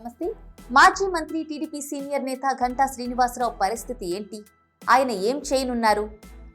నమస్తే. మాజీ మంత్రి టీడీపీ సీనియర్ నేత ఘంటా శ్రీనివాసరావు పరిస్థితి ఏంటి? ఆయన ఏం చేయనున్నారు?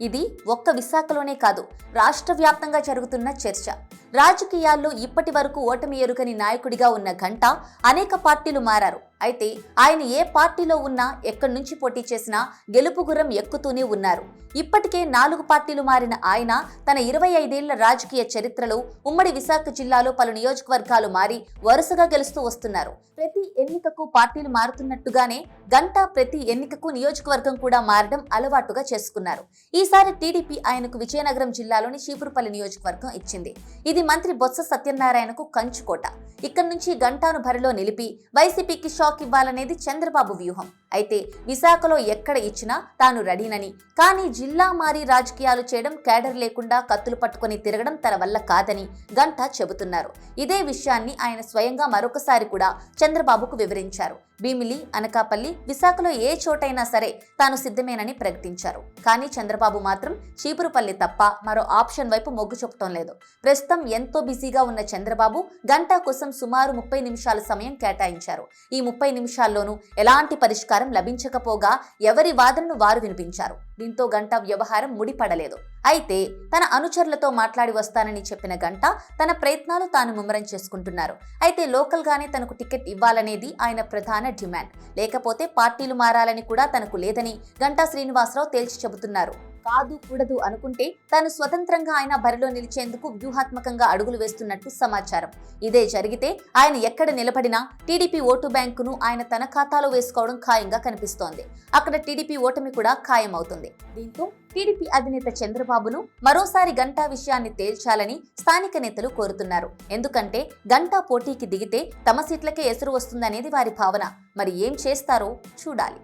ఇది ఒక్క విశాఖలోనే కాదు రాష్ట్ర వ్యాప్తంగా జరుగుతున్న చర్చ. రాజకీయాల్లో ఇప్పటి వరకు ఓటమి ఎరుకని నాయకుడిగా ఉన్న ఘంటా అనేక పార్టీలు మారారు. అయితే ఆయన ఏ పార్టీలో ఉన్నా ఎక్కడి నుంచి పోటీ చేసినా గెలుపు గుర్రం ఎక్కుతూనే ఉన్నారు. ఇప్పటికే నాలుగు పార్టీలు మారిన ఆయన తన ఇరవై ఐదేళ్ళ రాజకీయ చరిత్రలో ఉమ్మడి విశాఖ జిల్లాలో పలు నియోజకవర్గాలు మారి వరుసగా గెలుస్తూ వస్తున్నారు. ప్రతి ఎన్నికకు పార్టీలు మారుతున్నట్టుగానే గంటా ప్రతి ఎన్నికకు నియోజకవర్గం కూడా మారడం అలవాటుగా చేసుకున్నారు. ఈసారి టీడీపీ ఆయనకు విజయనగరం జిల్లాలోని చీపురుపల్లి నియోజకవర్గం ఇచ్చింది. ఇది మంత్రి బొత్స సత్యనారాయణకు కంచుకోట. ఇక్కడి నుంచి గంటాను బరిలో నిలిపి వైసీపీకి షాక్ ఇవ్వాలనేది చంద్రబాబు వ్యూహం. అయితే విశాఖలో ఎక్కడ ఇచ్చినా తాను రెడీనని. కానీ జిల్లా మారి రాజకీయాలు చేయడం కేడర్ లేకుండా కత్తులు పట్టుకొని తిరగడం తన వల్ల కాదని గంటా చెబుతున్నారు. ఇదే విషయాన్ని ఆయన స్వయంగా మరొకసారి కూడా చంద్రబాబుకు వివరించారు. భీమిలి అనకాపల్లి విశాఖలో ఏ చోటైనా సరే తాను సిద్ధమేనని ప్రకటించారు. కానీ చంద్రబాబు మాత్రం చీపురుపల్లి తప్ప మరో ఆప్షన్ వైపు మొగ్గు చూపటం లేదు. ప్రస్తుతం ఎంతో బిజీగా ఉన్న చంద్రబాబు గంటా కోసం సుమారు ముప్పై నిమిషాల సమయం కేటాయించారు. ఈ ముప్పై నిమిషాల్లోనూ ఎలాంటి పరిష్కారం లభించకపోగా ఎవరి వాదనను వారు వినిపించారు. దీంతో గంట వ్యవహారం ముడిపడలేదు. అయితే తన అనుచరులతో మాట్లాడి వస్తానని చెప్పిన గంట తన ప్రయత్నాలు తాను ముమ్మరం చేసుకుంటున్నారు. అయితే లోకల్గానే తనకు టికెట్ ఇవ్వాలనేది ఆయన ప్రధాన డిమాండ్. లేకపోతే పార్టీలు మారాలని కూడా తనకు లేదని గంటా శ్రీనివాసరావు తేల్చి చెబుతున్నారు. కాదు కూడదు అనుకుంటే తాను స్వతంత్రంగా ఆయన బరిలో నిలిచేందుకు వ్యూహాత్మకంగా అడుగులు వేస్తున్నట్టు సమాచారం. ఇదే జరిగితే ఆయన ఎక్కడ నిలబడినా టీడీపీ ఓటు బ్యాంకును ఆయన తన ఖాతాలో వేసుకోవడం ఖాయంగా కనిపిస్తోంది. అక్కడ టీడీపీ ఓటమి కూడా ఖాయం అవుతుంది దీంతో టీడీపీ అధినేత చంద్రబాబును మరోసారి గంటా విషయాన్ని తేల్చాలని స్థానిక నేతలు కోరుతున్నారు. ఎందుకంటే గంటా పోటీకి దిగితే తమ సీట్లకే ఎసురు వస్తుందనేది వారి భావన. మరి ఏం చేస్తారో చూడాలి.